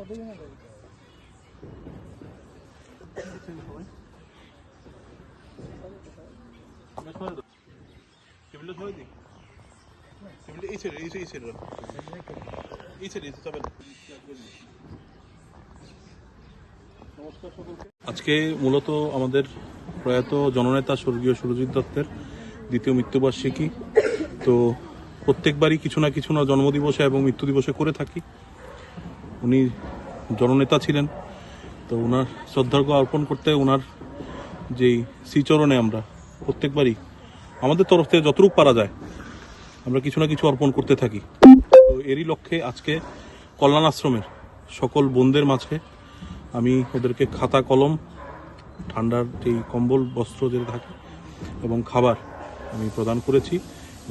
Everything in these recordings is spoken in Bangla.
আজকে মূলত আমাদের প্রয়াত জননেতা স্বর্গীয় সুরজিৎ দত্তের দ্বিতীয় মৃত্যুবার্ষিকী। তো প্রত্যেকবারই কিছু না কিছু না জন্মদিবসে এবং মৃত্যু দিবসে করে থাকি। উনি জননেতা ছিলেন। তো ওনার শ্রদ্ধার্ঘ্য অর্পণ করতে ওনার যেই শ্রীচরণে আমরা প্রত্যেকবারই আমাদের তরফ থেকে যতটুকু পারা যায়, আমরা কিছু না কিছু অর্পণ করতে থাকি। তো এরই লক্ষ্যে আজকে কল্যাণ আশ্রমের সকল বোনদের মাঝে আমি ওদেরকে খাতা, কলম, ঠান্ডার যেই কম্বল, বস্ত্র যেটা থাকে এবং খাবার আমি প্রদান করেছি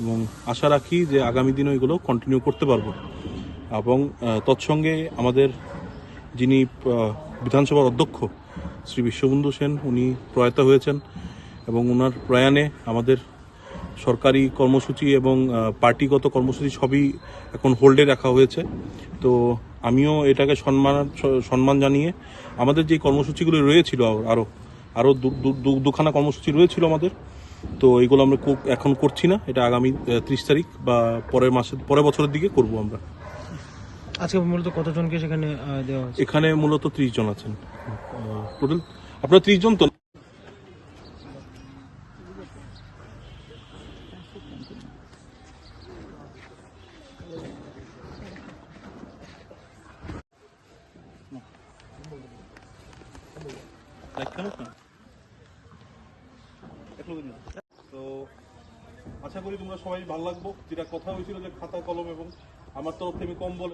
এবং আশা রাখি যে আগামী দিনও এগুলো কন্টিনিউ করতে পারব। এবং তৎসঙ্গে আমাদের যিনি বিধানসভার অধ্যক্ষ, শ্রী বিশ্ববন্ধু সেন, উনি প্রয়াত হয়েছেন এবং ওনার প্রয়াণে আমাদের সরকারি কর্মসূচি এবং পার্টিগত কর্মসূচি সবই এখন হোল্ডে রাখা হয়েছে। তো আমিও এটাকে সম্মান সম্মান জানিয়ে আমাদের যে কর্মসূচিগুলো রয়েছিল আরও আরও দুখানা কর্মসূচি রয়েছিল আমাদের। তো এগুলো আমরা এখন করছি না, এটা আগামী ত্রিশ তারিখ বা পরের মাসের, পরের বছরের দিকে করব আমরা। আজকে মূলত কতজনকে সেখানে দেওয়া হয়েছে? এখানে মূলত ত্রিশ জন আছেন। টোটাল? আপনার ত্রিশ জন তো? তো আশা করি তোমরা সবাই ভালো লাগবো। যেটা কথা হয়েছিল যে খাতা কলম এবং আমার তরফ থেকে আমি কম বলে